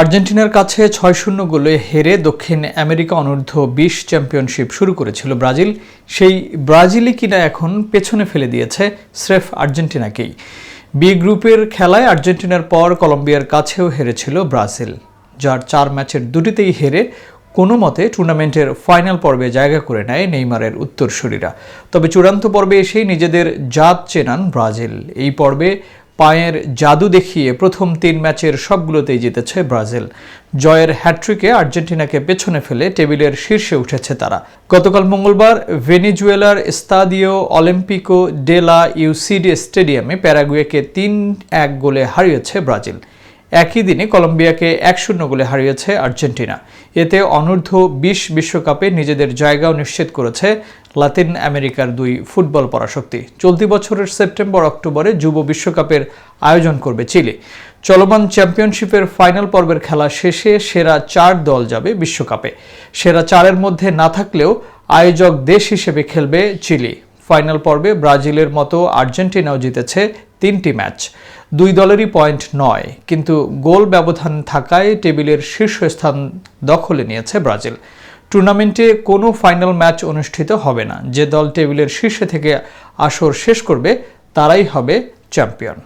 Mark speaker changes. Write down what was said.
Speaker 1: আর্জেন্টিনার কাছে ছয় শূন্য গোলে হেরে দক্ষিণ আমেরিকা অনূর্ধ্ব বিশ চ্যাম্পিয়নশিপ শুরু করেছিল ব্রাজিল। সেই ব্রাজিলই কিনা এখন পেছনে ফেলে দিয়েছে স্রেফ আর্জেন্টিনাকেই। বি গ্রুপের খেলায় আর্জেন্টিনার পর কলম্বিয়ার কাছেও হেরেছিল ব্রাজিল, যার চার ম্যাচের দুটিতেই হেরে কোনো মতে টুর্নামেন্টের ফাইনাল পর্বে জায়গা করে নেয় নেইমারের উত্তরসূরিরা। তবে চূড়ান্ত পর্বে এসেই নিজেদের জাত চেনান ব্রাজিল। এই পর্বে পায়ের জাদু দেখিয়ে প্রথম তিন ম্যাচের সবগুলোতেই জিতেছে ব্রাজিল। জয়ের হ্যাট্রিকে আর্জেন্টিনাকে পেছনে ফেলে টেবিলের শীর্ষে উঠেছে তারা। গতকাল মঙ্গলবার ভেনিজুয়েলার স্তাদিও অলিম্পিকো ডেলা ইউসিডি স্টেডিয়ামে প্যারাগুয়েকে তিন এক গোলে হারিয়েছে ব্রাজিল। একই দিনে কলম্বিয়াকে এক শূন্য গোলে হারিয়েছে আর্জেন্টিনা। এতে অনূর্ধ্ব বিশ বিশ্বকাপে নিজেদের জায়গাও নিশ্চিত করেছে লাতিন আমেরিকার দুই ফুটবল পরাশক্তি। চলতি বছরের সেপ্টেম্বর অক্টোবরে যুব বিশ্বকাপের আয়োজন করবে চিলি। চলমান চ্যাম্পিয়নশিপের ফাইনাল পর্বের খেলা শেষে সেরা চার দল যাবে বিশ্বকাপে। সেরা চারের মধ্যে না থাকলেও আয়োজক দেশ হিসেবে খেলবে চিলি। ফাইনাল পর্বে ব্রাজিলের মতো আর্জেন্টিনাও জিতেছে তিনটি ম্যাচ। দুই দলেরই পয়েন্ট নয়, কিন্তু গোল ব্যবধান থাকায় টেবিলের শীর্ষস্থান দখলে নিয়েছে ব্রাজিল। টুর্নামেন্টে কোনো ফাইনাল ম্যাচ অনুষ্ঠিত হবে না। যে দল টেবিলের শীর্ষে থেকে আসর শেষ করবে, তারাই হবে চ্যাম্পিয়ন।